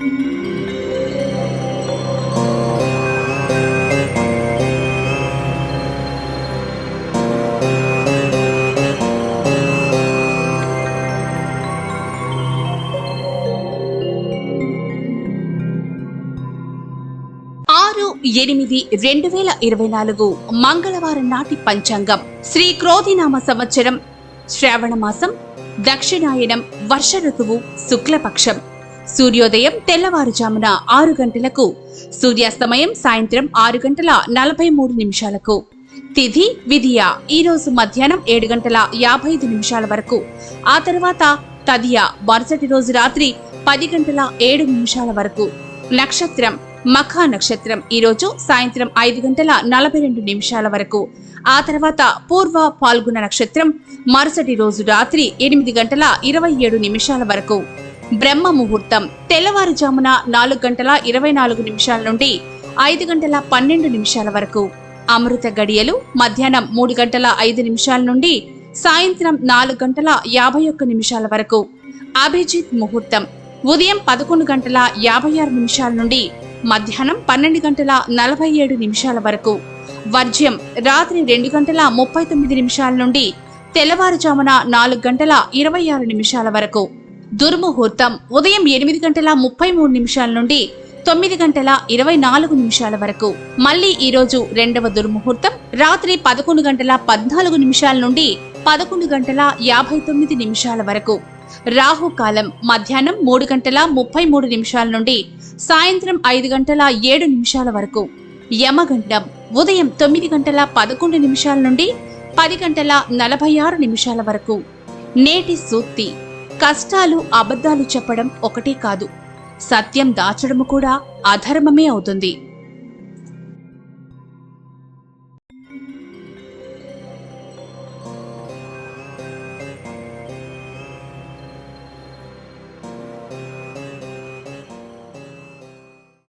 ఆరు ఎనిమిది రెండు వేల ఇరవై నాలుగు మంగళవారం నాటి పంచాంగం. శ్రీ క్రోధినామ సంవత్సరం. శ్రావణ మాసం దక్షిణాయనం వర్ష ఋతువు శుక్లపక్షం. సూర్యోదయం తెల్లవారుజామున ఆరు గంటలకు సూర్యాస్తమయం సాయంత్రం ఆరు గంటల నలభై మూడు నిమిషాలకు. తిథి విధియ ఈరోజు మధ్యాహ్నం ఏడు గంటల యాభై ఐదు నిమిషాల వరకు. ఆ తర్వాత తదియ మరుసటి రోజు రాత్రి పది గంటల ఏడు నిమిషాల వరకు. నక్షత్రం మఖా నక్షత్రం ఈ రోజు సాయంత్రం ఐదు గంటల నలభై రెండు నిమిషాల వరకు. ఆ తర్వాత పూర్వ పాల్గొన నక్షత్రం మరుసటి రోజు రాత్రి ఎనిమిది గంటల ఇరవై ఏడు నిమిషాల వరకు. బ్రహ్మ ముహూర్తం. తెల్లవారుజామున నాలుగు గంటల ఇరవై నాలుగు నిమిషాల నుండి ఐదు గంటల పన్నెండు నిమిషాల వరకు. అమృత గడియలు మధ్యాహ్నం మూడు గంటల ఐదు నిమిషాల నుండి సాయంత్రం నాలుగు గంటల యాభై ఒక్క నిమిషాల వరకు. అభిజిత్ ముహూర్తం. ఉదయం పదకొండు గంటల యాభై ఆరు నిమిషాల నుండి మధ్యాహ్నం పన్నెండు గంటల నలభై ఏడు నిమిషాల వరకు. వర్జ్యం రాత్రి రెండు గంటల ముప్పై తొమ్మిది నిమిషాల నుండి తెల్లవారుజామున నాలుగు గంటల ఇరవై ఆరు నిమిషాల వరకు. దుర్ముహూర్తం. ఉదయం ఎనిమిది గంటల ముప్పై మూడు నిమిషాల నుండి తొమ్మిది గంటల ఇరవై నాలుగు నిమిషాల వరకు. మళ్ళీ ఈ రోజు రెండవ దుర్ముహూర్తం. రాత్రి పదకొండు గంటల పద్నాలుగు నిమిషాల నుండి పదకొండు గంటల యాభై తొమ్మిది నిమిషాల వరకు. రాహుకాలం. మధ్యాహ్నం మూడు గంటల ముప్పై మూడు నిమిషాల నుండి సాయంత్రం ఐదు గంటల ఏడు నిమిషాల వరకు. యమగండం. ఉదయం తొమ్మిది గంటల పదకొండు నిమిషాల నుండి పది గంటల నలభై ఆరు నిమిషాల వరకు. నేటి సూక్తి. కష్టాలు అబద్ధాలు చెప్పడం ఒకటే కాదు. సత్యం దాచడము కూడా అధర్మమే అవుతుంది.